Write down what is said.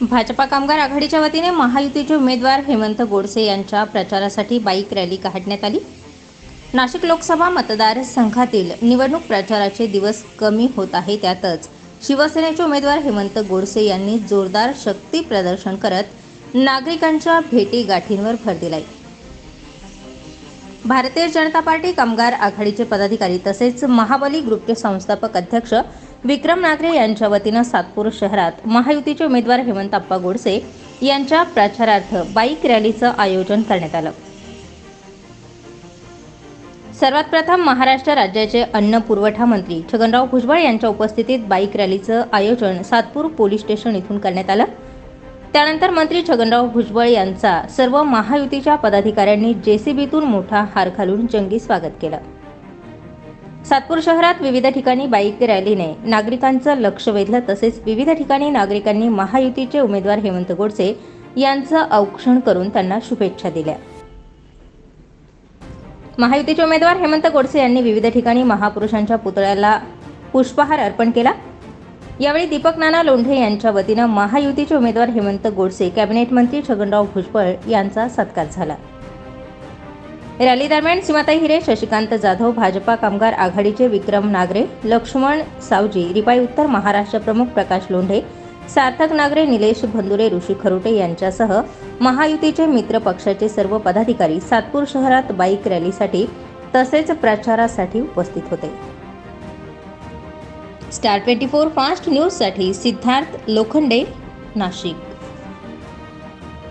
भाजपा कामगार आघाडीच्या वतीने महायुतीचे उमेदवार हेमंत गोडसे यांच्या प्रचारासाठी बाईक रॅली काढण्यात आली. नाशिक लोकसभा मतदारसंघातील निवडणूक प्रचाराचे दिवस कमी होत आहे त्यातच शिवसेनेचे उमेदवार हेमंत गोडसे यांनी जोरदार शक्ती प्रदर्शन करत नागरिकांच्या भेटीगाठींवर भर दिलाय. भारतीय जनता पार्टी कामगार आघाडीचे पदाधिकारी तसेच महाबली ग्रुपचे संस्थापक अध्यक्ष विक्रम नागरे यांच्या वतीनं सातपूर शहरात महायुतीचे उमेदवार हेमंत अप्पा गोडसे यांच्या प्रचारार्थ बाईक रॅलीचं आयोजन करण्यात आलं. सर्वात प्रथम महाराष्ट्र राज्याचे अन्न पुरवठा मंत्री छगनराव भुजबळ यांच्या उपस्थितीत बाईक रॅलीचं आयोजन सातपूर पोलीस स्टेशन इथून करण्यात आलं. त्यानंतर मंत्री छगनराव भुजबळ यांचा सर्व महायुतीच्या पदाधिकाऱ्यांनी जेसीबीतून मोठा हार घालून जंगी स्वागत केलं. सातपूर शहरात विविध ठिकाणी बाईक रॅलीने नागरिकांचं लक्ष वेधलं. तसेच विविध ठिकाणी नागरिकांनी महायुतीचे उमेदवार हेमंत गोडसे यांचं औक्षण करून त्यांना शुभेच्छा दिल्या. महायुतीचे उमेदवार हेमंत गोडसे यांनी विविध ठिकाणी महापुरुषांच्या पुतळ्याला पुष्पहार अर्पण केला. यावेळी दीपक नाना लोंढे यांच्या वतीनं महायुतीचे उमेदवार हेमंत गोडसे कॅबिनेट मंत्री छगनराव भुजबळ यांचा सत्कार झाला. रॅली दरम्यान सीमाताई हिरे शशिकांत जाधव भाजपा कामगार आघाडीचे विक्रम नागरे लक्ष्मण सावजी रिपाई उत्तर महाराष्ट्र प्रमुख प्रकाश लोंढे सार्थक नागरे निलेश भंदुरे ऋषी खरुटे यांच्यासह महायुतीचे मित्र पक्षाचे सर्व पदाधिकारी सातपूर शहरात बाईक रॅलीसाठी तसेच प्रचारासाठी उपस्थित होते. स्टार ट्वेंटी फोर फास्ट न्यूजसाठी सिद्धार्थ लोखंडे नाशिक.